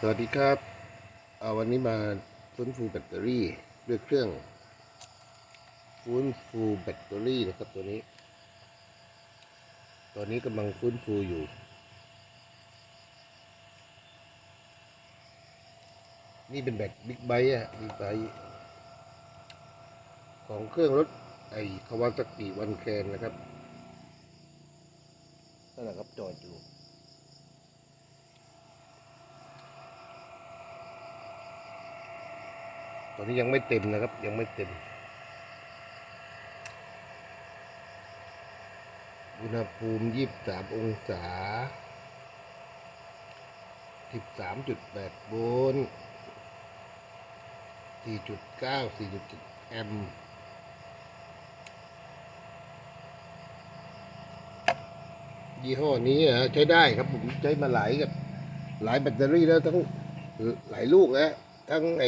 สวัสดีครับ เอาวันนี้มาฟื้นฟูแบตเตอรี่ด้วยเครื่องฟื้นฟูแบตเตอรี่นะครับตัวนี้ตอนนี้กำลังฟื้นฟูอยู่ นี่เป็นแบตบิ๊กไบค์อะบิ๊กไบค์ของเครื่องรถไอคาวาซากิวันแคนนะครับนั่นแหละครับจอดอยู่ ตอนนี้ยังไม่เต็มนะครับ ยังไม่เต็ม อุณหภูมิยี่สามองศาสิบสามจุดแปดโวลต์สี่จุดเก้าสี่จุดจ็ดแอมป์ยี่ห้อนี้ใช้ได้ครับผมใช้มาหลายกับหลายแบตเตอรี่แล้วทั้งหลายลูกแล้วทั้งไอ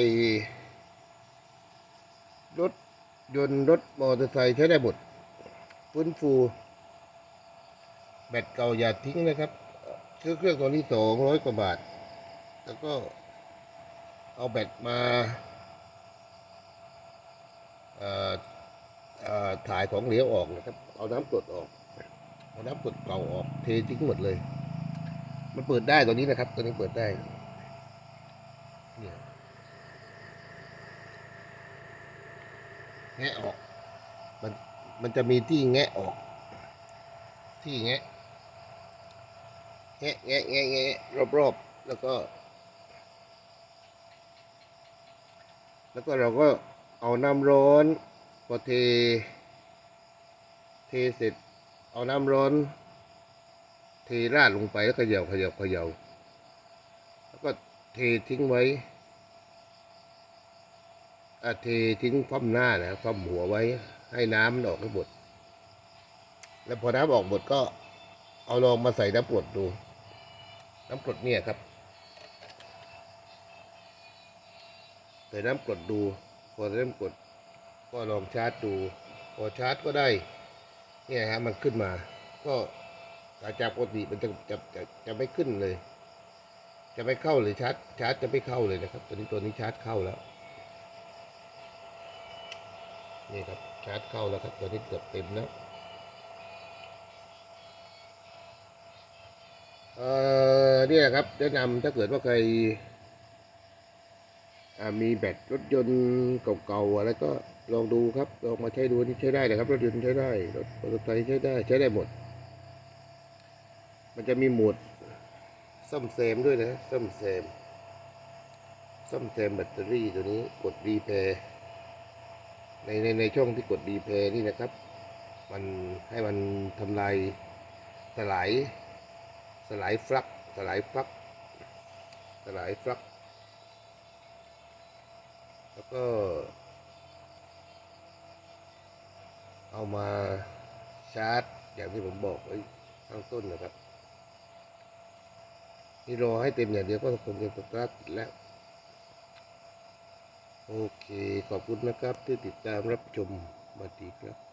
รถยนต์รถมอเตอร์ไซค์ใช้ได้หมดฟื้นฟู แบตเก่าอย่าทิ้งนะครับซื้อเครื่องตัวนี้สองร้อยกว่าบาท แล้วก็เอาแบตมาอ่อเอ่อถ่ายของเหลวออกนะครับ เอาน้ำกรดออก เอาน้ำกรดเก่าออก เททิ้งหมดเลย มันเปิดได้ตัวนี้นะครับ ตัวนี้เปิดได้เนี่ย แงะออก มันมันจะมีที่แงะออก ที่แงะแงะแงะแงะแงะรอบๆแล้วก็ แล้วก็เราก็เอาน้ำร้อนพอเท เทเสร็จ เอาน้ำร้อน เทราดลงไปแล้วเขย่าเขย่าเขย่าแล้วก็เททิ้งไว้ เททิ้งคว่ำหน้านะคว่ำหัวไว้ให้น้ำมันออกให้หมด แล้วพอน้ำออกหมดก็เอาลองมาใส่น้ำกรดดู น้ำกรดเนี่ยครับใส่น้ำกรดดู พอใส่น้ำกรดก็ลองชาร์จดู พอชาร์จก็ได้ เนี่ยฮะมันขึ้นมา ก็จากปกติมันจะจะจะจะไม่ขึ้นเลย จะไม่เข้าเลยชาร์จชาร์จจะไม่เข้าเลยนะครับ ตัวนี้ตัวนี้ชาร์จเข้าแล้ว นี่ครับชาร์จเข้าแล้วครับตอนนี้เกือบเต็มแล้วเอ่อเนี่ยครับแนะนำถ้าเกิดว่าใครมีแบตรถยนต์เก่าๆอะไรก็ลองดูครับลองมาใช้ดูนี่ใช้ได้นะครับ รถยนต์ใช้ได้รถมอเตอร์ไซค์ใช้ได้ใช้ได้หมด มันจะมีโหมดซ่อมแซมด้วยนะซ่อมแซมซ่อมแซมแบตเตอรี่ตัวนี้กดรีเพย์ ในในในช่องที่กดดีเพย์นี่นะครับ มันให้มันทำลายสลายสลายฟลักสลายฟลักสลายฟลัก แล้วก็ เอามาชาร์จ อย่างที่ผมบอกไว้ข้างต้นนะครับ นี่รอให้เต็มอย่างเดียวก็คงจะสตาร์ทติดแล้ว โอเค ขอบคุณนะครับที่ติดตามรับชมบัดดีครับ